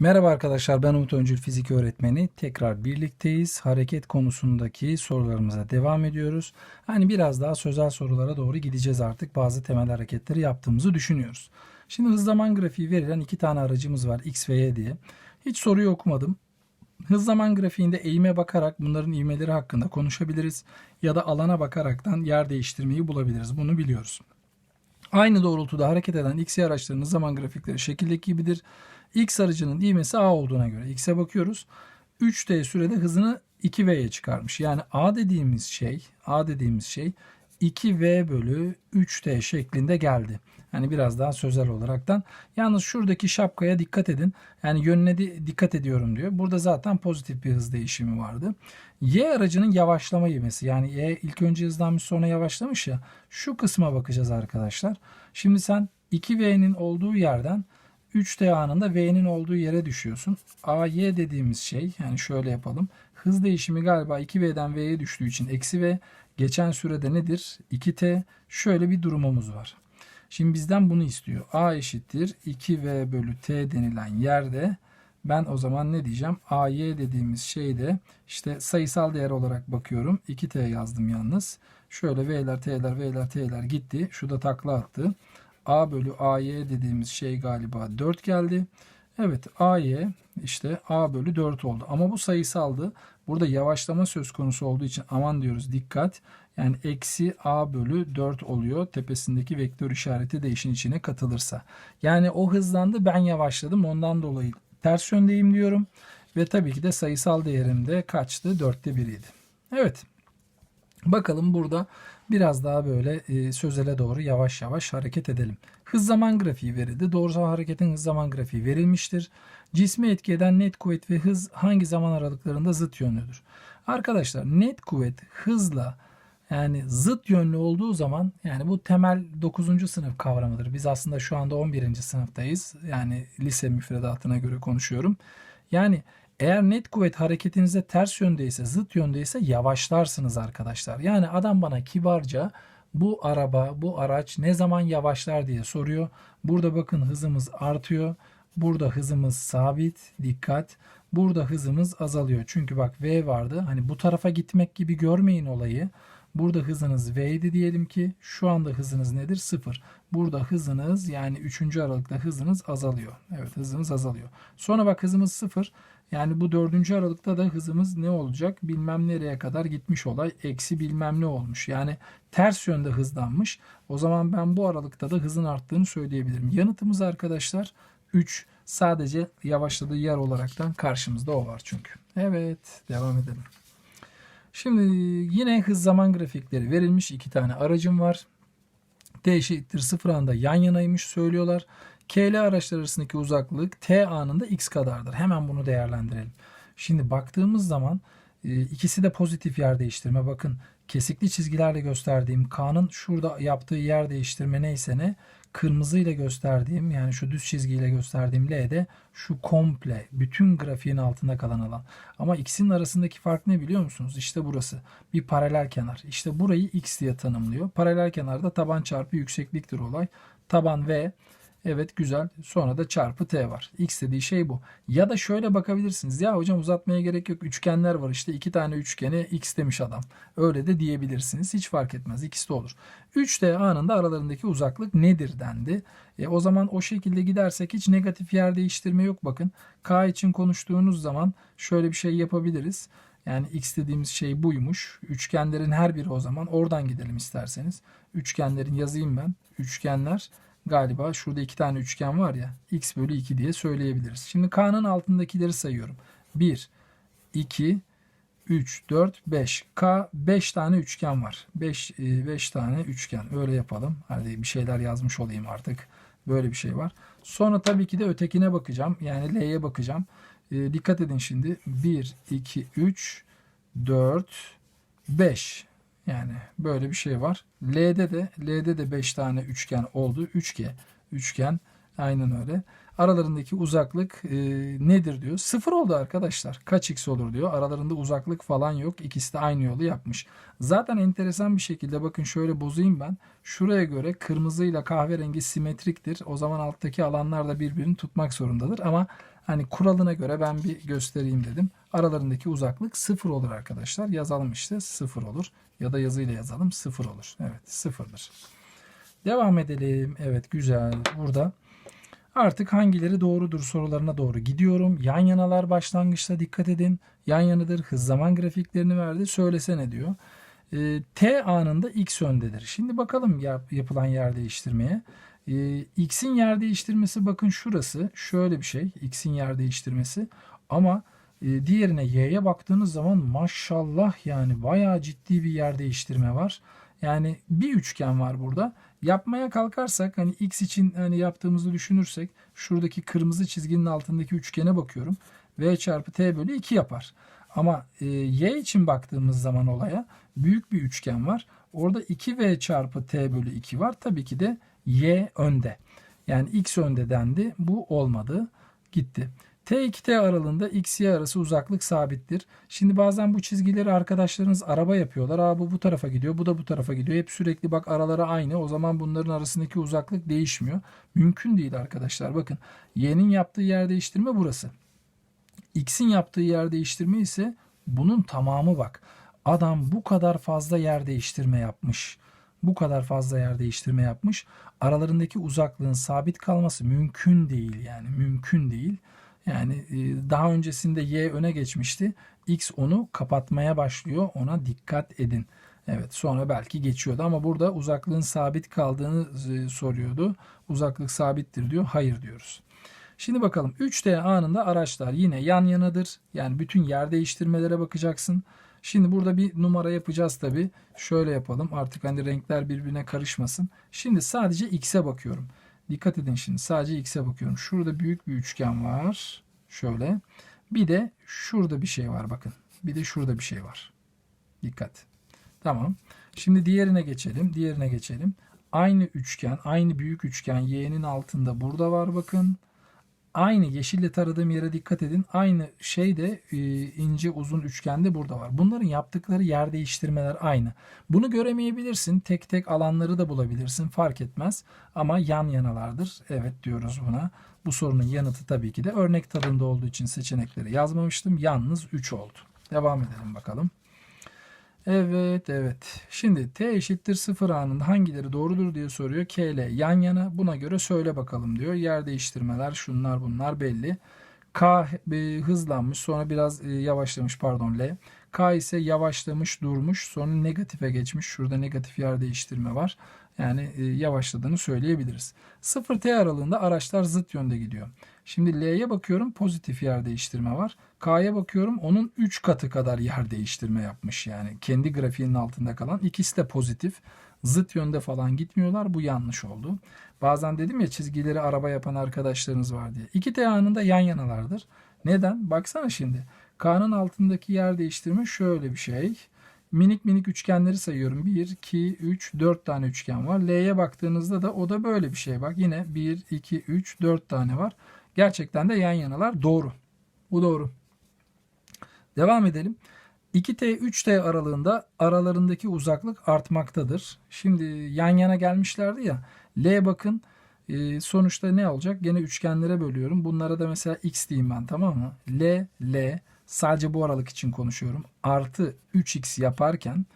Merhaba arkadaşlar ben Umut Öncül fizik öğretmeni. Tekrar birlikteyiz. Hareket konusundaki sorularımıza devam ediyoruz. Hani biraz daha sözel sorulara doğru gideceğiz artık. Bazı temel hareketleri yaptığımızı düşünüyoruz. Şimdi hız zaman grafiği verilen iki tane aracımız var X ve Y diye. Hiç soruyu okumadım. Hız zaman grafiğinde eğime bakarak bunların ivmeleri hakkında konuşabiliriz. Ya da alana bakaraktan yer değiştirmeyi bulabiliriz. Bunu biliyoruz. Aynı doğrultuda hareket eden X araçlarının zaman grafikleri şekildeki gibidir. X aracının ivmesi A olduğuna göre X'e bakıyoruz. 3T sürede hızını 2V'ye çıkarmış. Yani A dediğimiz şey, A dediğimiz şey 2V bölü 3T şeklinde geldi. Yani biraz daha sözel olaraktan. Yalnız şuradaki şapkaya dikkat edin. Yani yönüne dikkat ediyorum diyor. Burada zaten pozitif bir hız değişimi vardı. Y aracının yavaşlama ivmesi. Yani Y ilk önce hızlanmış sonra yavaşlamış ya. Şu kısma bakacağız arkadaşlar. Şimdi sen 2V'nin olduğu yerden 3T anında V'nin olduğu yere düşüyorsun. AY dediğimiz şey yani şöyle yapalım. Hız değişimi galiba 2V'den V'ye düştüğü için eksi V. Geçen sürede nedir? 2T. Şöyle bir durumumuz var. Şimdi bizden bunu istiyor. A eşittir 2V bölü T denilen yerde ben o zaman ne diyeceğim? AY dediğimiz şeyde işte sayısal değer olarak bakıyorum. 2T yazdım yalnız. Şöyle V'ler, T'ler, V'ler, T'ler gitti. Şu da takla attı. A bölü AY dediğimiz şey galiba 4 geldi. Evet AY işte A bölü 4 oldu. Ama bu sayısaldı. Burada yavaşlama söz konusu olduğu için aman diyoruz dikkat. Yani eksi A bölü 4 oluyor. Tepesindeki vektör işareti de işin içine katılırsa. Yani o hızlandı ben yavaşladım. Ondan dolayı ters yöndeyim diyorum. Ve tabii ki de sayısal değerim de kaçtı? 4'te 1'iydi. Evet. Bakalım burada biraz daha böyle e, sözele doğru yavaş yavaş hareket edelim. Hız zaman grafiği verildi. Doğrusal hareketin hız zaman grafiği verilmiştir. Cisme etki eden net kuvvet ve hız hangi zaman aralıklarında zıt yönlüdür? Arkadaşlar net kuvvet hızla yani zıt yönlü olduğu zaman yani bu temel 9. sınıf kavramıdır. Biz aslında şu anda 11. sınıftayız. Yani lise müfredatına göre konuşuyorum. Yani eğer net kuvvet hareketinize ters yöndeyse, zıt yöndeyse yavaşlarsınız arkadaşlar. Yani adam bana kibarca bu araba, bu araç ne zaman yavaşlar diye soruyor. Burada bakın hızımız artıyor. Burada hızımız sabit. Dikkat. Burada hızımız azalıyor. Çünkü bak V vardı. Hani bu tarafa gitmek gibi görmeyin olayı. Burada hızınız V'ydi diyelim ki. Şu anda hızınız nedir? 0. Burada hızınız yani 3. aralıkta hızınız azalıyor. Evet hızımız azalıyor. Sonra bak hızımız 0. Yani bu 4. aralıkta da hızımız ne olacak? Bilmem nereye kadar gitmiş olay. Eksi bilmem ne olmuş. Yani ters yönde hızlanmış. O zaman ben bu aralıkta da hızın arttığını söyleyebilirim. Yanıtımız arkadaşlar 3. Sadece yavaşladığı yer olaraktan karşımızda o var çünkü. Evet devam edelim. Şimdi yine hız zaman grafikleri verilmiş. iki tane aracım var. T eşittir 0 anda yan yanaymış söylüyorlar. KL araçlar arasındaki uzaklık T anında x kadardır. Hemen bunu değerlendirelim. Şimdi baktığımız zaman e, ikisi de pozitif yer değiştirme. Bakın kesikli çizgilerle gösterdiğim K'nın şurada yaptığı yer değiştirme neyse ne kırmızıyla gösterdiğim yani şu düz çizgiyle gösterdiğim L'de şu komple bütün grafiğin altında kalan alan. Ama ikisinin arasındaki fark ne biliyor musunuz? İşte burası. Bir paralel kenar. İşte burayı X diye tanımlıyor. Paralel kenarda taban çarpı yüksekliktir olay. Taban V Evet güzel. Sonra da çarpı t var. X dediği şey bu. Ya da şöyle bakabilirsiniz. Ya hocam uzatmaya gerek yok. Üçgenler var işte. iki tane üçgene x demiş adam. Öyle de diyebilirsiniz. Hiç fark etmez. İkisi de olur. 3D anında aralarındaki uzaklık nedir dendi. E, o zaman o şekilde gidersek hiç negatif yer değiştirme yok. Bakın K için konuştuğunuz zaman şöyle bir şey yapabiliriz. Yani x dediğimiz şey buymuş. Üçgenlerin her biri o zaman. Oradan gidelim isterseniz. Üçgenlerin yazayım ben. Üçgenler galiba şurada iki tane üçgen var ya x bölü 2 diye söyleyebiliriz. Şimdi K'nın altındakileri sayıyorum. 1, 2, 3, 4, 5. K 5 tane üçgen var. 5, 5 tane üçgen. Öyle yapalım. Hadi bir şeyler yazmış olayım artık. Böyle bir şey var. Sonra tabii ki de ötekine bakacağım. Yani L'ye bakacağım. E, dikkat edin şimdi. 1, 2, 3, 4, 5. Yani böyle bir şey var. L'de de L'de de 5 tane üçgen oldu. 3G üçgen aynen öyle. Aralarındaki uzaklık e, nedir diyor. Sıfır oldu arkadaşlar. Kaç x olur diyor. Aralarında uzaklık falan yok. İkisi de aynı yolu yapmış. Zaten enteresan bir şekilde bakın şöyle bozayım ben. Şuraya göre kırmızıyla kahverengi simetriktir. O zaman alttaki alanlar da birbirini tutmak zorundadır. Ama Hani kuralına göre ben bir göstereyim dedim. Aralarındaki uzaklık sıfır olur arkadaşlar. Yazalım işte sıfır olur. Ya da yazıyla yazalım sıfır olur. Evet sıfırdır. Devam edelim. Evet güzel. Burada artık hangileri doğrudur sorularına doğru gidiyorum. Yan yanalar başlangıçta dikkat edin. Yan yanıdır. Hız zaman grafiklerini verdi. Söylesene diyor. E, T anında X öndedir. Şimdi bakalım yap, yapılan yer değiştirmeye. E, X'in yer değiştirmesi bakın şurası. Şöyle bir şey. X'in yer değiştirmesi. Ama e, diğerine Y'ye baktığınız zaman maşallah yani bayağı ciddi bir yer değiştirme var. Yani bir üçgen var burada. Yapmaya kalkarsak hani x için hani yaptığımızı düşünürsek şuradaki kırmızı çizginin altındaki üçgene bakıyorum. v çarpı t bölü 2 yapar. Ama e, y için baktığımız zaman olaya büyük bir üçgen var. Orada 2v çarpı t bölü 2 var. Tabii ki de y önde. Yani x önde dendi. Bu olmadı. Gitti. T2T aralığında X, Y arası uzaklık sabittir. Şimdi bazen bu çizgileri arkadaşlarınız araba yapıyorlar. Aa bu bu tarafa gidiyor, bu da bu tarafa gidiyor. Hep sürekli bak araları aynı. O zaman bunların arasındaki uzaklık değişmiyor. Mümkün değil arkadaşlar. Bakın Y'nin yaptığı yer değiştirme burası. X'in yaptığı yer değiştirme ise bunun tamamı bak. Adam bu kadar fazla yer değiştirme yapmış. Bu kadar fazla yer değiştirme yapmış. Aralarındaki uzaklığın sabit kalması mümkün değil yani mümkün değil. Yani e, daha öncesinde Y öne geçmişti. X onu kapatmaya başlıyor. Ona dikkat edin. Evet sonra belki geçiyordu ama burada uzaklığın sabit kaldığını e, soruyordu. Uzaklık sabittir diyor. Hayır diyoruz. Şimdi bakalım 3D anında araçlar yine yan yanadır. Yani bütün yer değiştirmelere bakacaksın. Şimdi burada bir numara yapacağız tabi. Şöyle yapalım artık hani renkler birbirine karışmasın. Şimdi sadece X'e bakıyorum. Dikkat edin şimdi sadece X'e bakıyorum. Şurada büyük bir üçgen var. Şöyle. Bir de şurada bir şey var bakın. Bir de şurada bir şey var. Dikkat. Tamam. Şimdi diğerine geçelim. Diğerine geçelim. Aynı üçgen, aynı büyük üçgen y'nin altında burada var bakın. Aynı yeşille taradığım yere dikkat edin. Aynı şey de e, ince uzun üçgende burada var. Bunların yaptıkları yer değiştirmeler aynı. Bunu göremeyebilirsin. Tek tek alanları da bulabilirsin. Fark etmez. Ama yan yanalardır. Evet diyoruz buna. Bu sorunun yanıtı tabii ki de örnek tadında olduğu için seçenekleri yazmamıştım. Yalnız 3 oldu. Devam edelim bakalım. Evet evet. Şimdi t eşittir 0 anında hangileri doğrudur diye soruyor. K ile yan yana buna göre söyle bakalım diyor. Yer değiştirmeler şunlar bunlar belli. K e, hızlanmış sonra biraz e, yavaşlamış pardon L. K ise yavaşlamış durmuş sonra negatife geçmiş. Şurada negatif yer değiştirme var. Yani e, yavaşladığını söyleyebiliriz. 0T aralığında araçlar zıt yönde gidiyor. Şimdi L'ye bakıyorum pozitif yer değiştirme var. K'ya bakıyorum onun 3 katı kadar yer değiştirme yapmış yani. Kendi grafiğinin altında kalan ikisi de pozitif. Zıt yönde falan gitmiyorlar. Bu yanlış oldu. Bazen dedim ya çizgileri araba yapan arkadaşlarınız var diye. İki T anında yan yanalardır. Neden? Baksana şimdi. K'nın altındaki yer değiştirme şöyle bir şey. Minik minik üçgenleri sayıyorum. 1, 2, 3, 4 tane üçgen var. L'ye baktığınızda da o da böyle bir şey. Bak yine 1, 2, 3, 4 tane var. Gerçekten de yan yanalar doğru. Bu doğru. Devam edelim. 2T 3T aralığında aralarındaki uzaklık artmaktadır. Şimdi yan yana gelmişlerdi ya. L bakın e, sonuçta ne olacak? Gene üçgenlere bölüyorum. Bunlara da mesela x diyeyim ben tamam mı? L, L sadece bu aralık için konuşuyorum. Artı 3x yaparken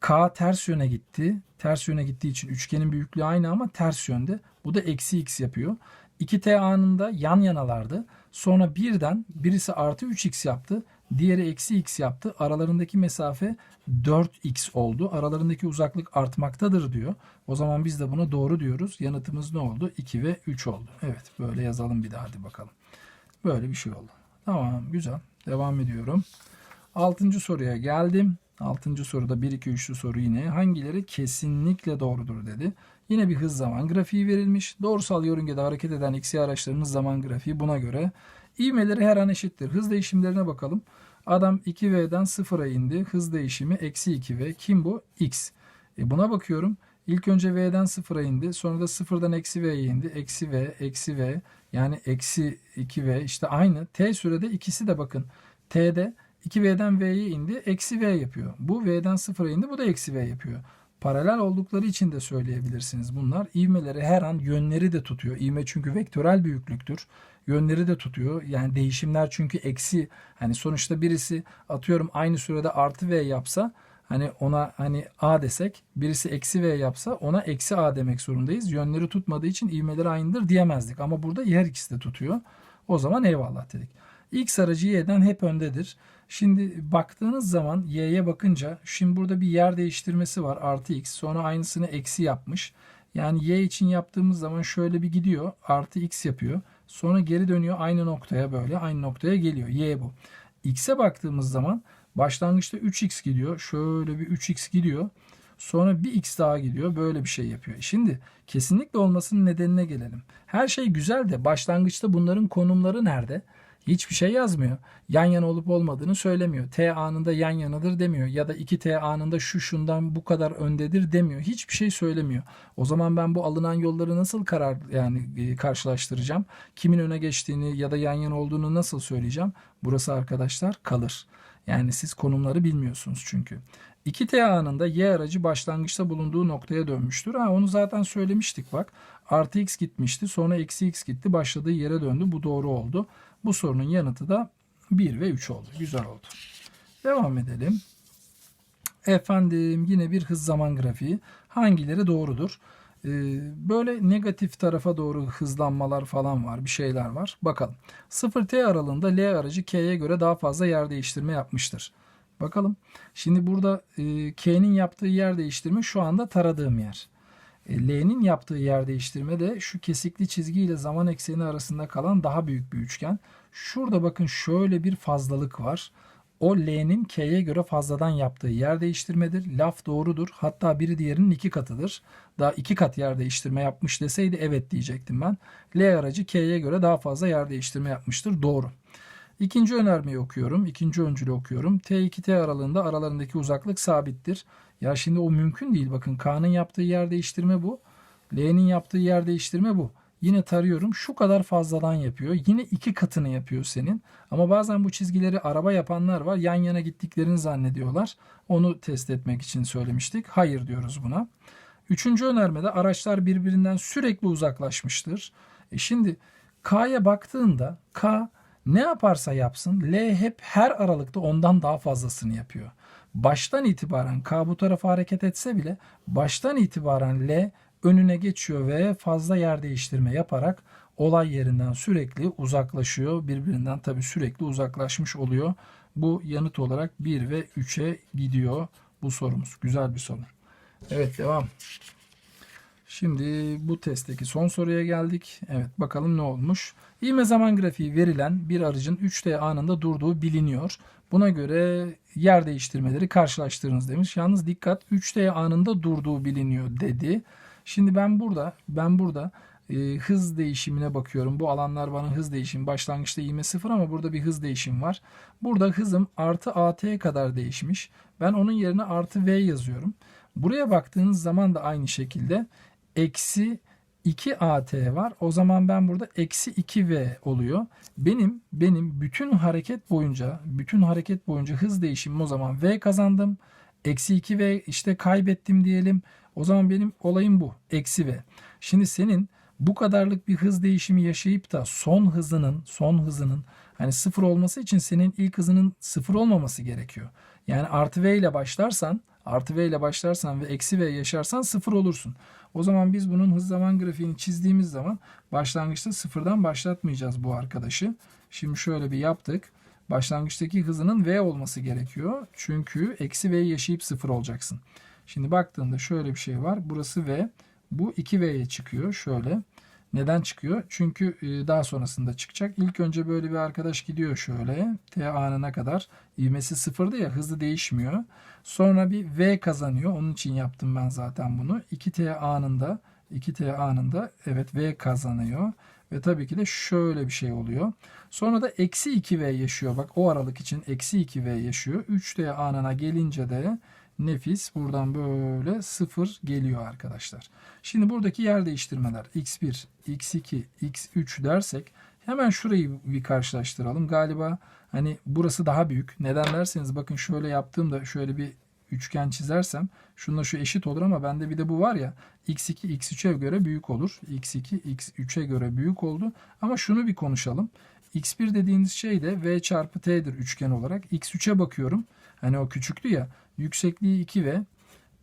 K ters yöne gitti. Ters yöne gittiği için üçgenin büyüklüğü aynı ama ters yönde. Bu da eksi x yapıyor. 2t anında yan yanalardı. Sonra birden birisi artı 3x yaptı. Diğeri eksi x yaptı. Aralarındaki mesafe 4x oldu. Aralarındaki uzaklık artmaktadır diyor. O zaman biz de buna doğru diyoruz. Yanıtımız ne oldu? 2 ve 3 oldu. Evet böyle yazalım bir daha hadi bakalım. Böyle bir şey oldu. Tamam güzel. Devam ediyorum. Altıncı soruya geldim. Altıncı soruda 1 2 3'lü soru yine hangileri kesinlikle doğrudur dedi. Yine bir hız zaman grafiği verilmiş. Doğrusal yörüngede hareket eden XY araçlarımız zaman grafiği buna göre. İvmeleri her an eşittir. Hız değişimlerine bakalım. Adam 2V'den 0'a indi. Hız değişimi eksi 2V. Kim bu? X. E buna bakıyorum. İlk önce V'den 0'a indi. Sonra da 0'dan eksi V'ye indi. Eksi V, eksi V. Yani eksi 2V. işte aynı. T sürede ikisi de bakın. T'de 2V'den V'ye indi. Eksi V yapıyor. Bu V'den 0'a indi. Bu da eksi V yapıyor. Paralel oldukları için de söyleyebilirsiniz bunlar. İvmeleri her an yönleri de tutuyor. İvme çünkü vektörel büyüklüktür. Yönleri de tutuyor. Yani değişimler çünkü eksi. Hani sonuçta birisi atıyorum aynı sürede artı V yapsa hani ona hani A desek birisi eksi V yapsa ona eksi A demek zorundayız. Yönleri tutmadığı için ivmeleri aynıdır diyemezdik. Ama burada her ikisi de tutuyor. O zaman eyvallah dedik. X aracı Y'den hep öndedir. Şimdi baktığınız zaman Y'ye bakınca şimdi burada bir yer değiştirmesi var artı X sonra aynısını eksi yapmış. Yani Y için yaptığımız zaman şöyle bir gidiyor artı X yapıyor. Sonra geri dönüyor aynı noktaya böyle aynı noktaya geliyor. Y bu. X'e baktığımız zaman başlangıçta 3X gidiyor. Şöyle bir 3X gidiyor. Sonra bir X daha gidiyor. Böyle bir şey yapıyor. Şimdi kesinlikle olmasının nedenine gelelim. Her şey güzel de başlangıçta bunların konumları nerede? Hiçbir şey yazmıyor. Yan yana olup olmadığını söylemiyor. T anında yan yanadır demiyor. Ya da 2T anında şu şundan bu kadar öndedir demiyor. Hiçbir şey söylemiyor. O zaman ben bu alınan yolları nasıl karar yani e, karşılaştıracağım? Kimin öne geçtiğini ya da yan yana olduğunu nasıl söyleyeceğim? Burası arkadaşlar kalır. Yani siz konumları bilmiyorsunuz çünkü. 2T anında Y aracı başlangıçta bulunduğu noktaya dönmüştür. Ha, onu zaten söylemiştik bak. Artı X gitmişti sonra eksi X gitti başladığı yere döndü. Bu doğru oldu. Bu sorunun yanıtı da 1 ve 3 oldu. Güzel oldu. Devam edelim. Efendim yine bir hız zaman grafiği. Hangileri doğrudur? Ee, böyle negatif tarafa doğru hızlanmalar falan var. Bir şeyler var. Bakalım. 0T aralığında L aracı K'ye göre daha fazla yer değiştirme yapmıştır. Bakalım. Şimdi burada e, K'nin yaptığı yer değiştirme şu anda taradığım yer. E, L'nin yaptığı yer değiştirme de şu kesikli çizgi ile zaman ekseni arasında kalan daha büyük bir üçgen. Şurada bakın şöyle bir fazlalık var. O L'nin K'ye göre fazladan yaptığı yer değiştirmedir. Laf doğrudur. Hatta biri diğerinin iki katıdır. Daha iki kat yer değiştirme yapmış deseydi evet diyecektim ben. L aracı K'ye göre daha fazla yer değiştirme yapmıştır. Doğru. İkinci önermeyi okuyorum. İkinci öncülü okuyorum. T2T aralığında aralarındaki uzaklık sabittir. Ya şimdi o mümkün değil. Bakın K'nın yaptığı yer değiştirme bu. L'nin yaptığı yer değiştirme bu. Yine tarıyorum. Şu kadar fazladan yapıyor. Yine iki katını yapıyor senin. Ama bazen bu çizgileri araba yapanlar var. Yan yana gittiklerini zannediyorlar. Onu test etmek için söylemiştik. Hayır diyoruz buna. Üçüncü önermede araçlar birbirinden sürekli uzaklaşmıştır. E şimdi K'ya baktığında K ne yaparsa yapsın L hep her aralıkta ondan daha fazlasını yapıyor. Baştan itibaren K bu tarafa hareket etse bile baştan itibaren L önüne geçiyor ve fazla yer değiştirme yaparak olay yerinden sürekli uzaklaşıyor. Birbirinden tabii sürekli uzaklaşmış oluyor. Bu yanıt olarak 1 ve 3'e gidiyor bu sorumuz. Güzel bir soru. Evet devam. Şimdi bu testteki son soruya geldik. Evet bakalım ne olmuş. İğme zaman grafiği verilen bir aracın 3D anında durduğu biliniyor. Buna göre yer değiştirmeleri karşılaştırınız demiş. Yalnız dikkat 3D anında durduğu biliniyor dedi. Şimdi ben burada ben burada e, hız değişimine bakıyorum. Bu alanlar bana hız değişimi. Başlangıçta ivme sıfır ama burada bir hız değişim var. Burada hızım artı AT'ye kadar değişmiş. Ben onun yerine artı V yazıyorum. Buraya baktığınız zaman da aynı şekilde eksi 2 AT var. O zaman ben burada eksi 2V oluyor. Benim benim bütün hareket boyunca bütün hareket boyunca hız değişimim o zaman V kazandım. Eksi 2V işte kaybettim diyelim. O zaman benim olayım bu. Eksi V. Şimdi senin bu kadarlık bir hız değişimi yaşayıp da son hızının son hızının hani sıfır olması için senin ilk hızının sıfır olmaması gerekiyor. Yani artı V ile başlarsan artı V ile başlarsan ve eksi V yaşarsan sıfır olursun. O zaman biz bunun hız zaman grafiğini çizdiğimiz zaman başlangıçta sıfırdan başlatmayacağız bu arkadaşı. Şimdi şöyle bir yaptık. Başlangıçtaki hızının V olması gerekiyor. Çünkü eksi V yaşayıp sıfır olacaksın. Şimdi baktığında şöyle bir şey var. Burası V. Bu 2V'ye çıkıyor. Şöyle. Neden çıkıyor? Çünkü e, daha sonrasında çıkacak. İlk önce böyle bir arkadaş gidiyor şöyle. T anına kadar. İvmesi sıfırdı ya hızlı değişmiyor. Sonra bir V kazanıyor. Onun için yaptım ben zaten bunu. 2T anında 2T anında evet V kazanıyor. Ve tabii ki de şöyle bir şey oluyor. Sonra da eksi 2V yaşıyor. Bak o aralık için eksi 2V yaşıyor. 3T anına gelince de nefis buradan böyle sıfır geliyor arkadaşlar. Şimdi buradaki yer değiştirmeler x1, x2, x3 dersek hemen şurayı bir karşılaştıralım. Galiba hani burası daha büyük. Neden derseniz bakın şöyle yaptığımda şöyle bir üçgen çizersem şununla şu eşit olur ama bende bir de bu var ya x2 x3'e göre büyük olur. x2 x3'e göre büyük oldu. Ama şunu bir konuşalım. x1 dediğiniz şey de v çarpı t'dir üçgen olarak. x3'e bakıyorum. Hani o küçüktü ya. Yüksekliği 2v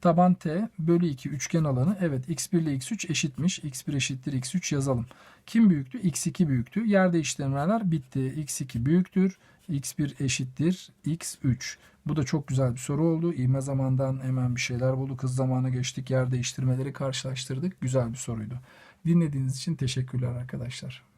taban t bölü 2 üçgen alanı. Evet x1 ile x3 eşitmiş. x1 eşittir x3 yazalım. Kim büyüktü? x2 büyüktü. Yer değiştirmeler bitti. x2 büyüktür. x1 eşittir x3. Bu da çok güzel bir soru oldu. İğme zamandan hemen bir şeyler bulduk. Hız zamana geçtik. Yer değiştirmeleri karşılaştırdık. Güzel bir soruydu. Dinlediğiniz için teşekkürler arkadaşlar.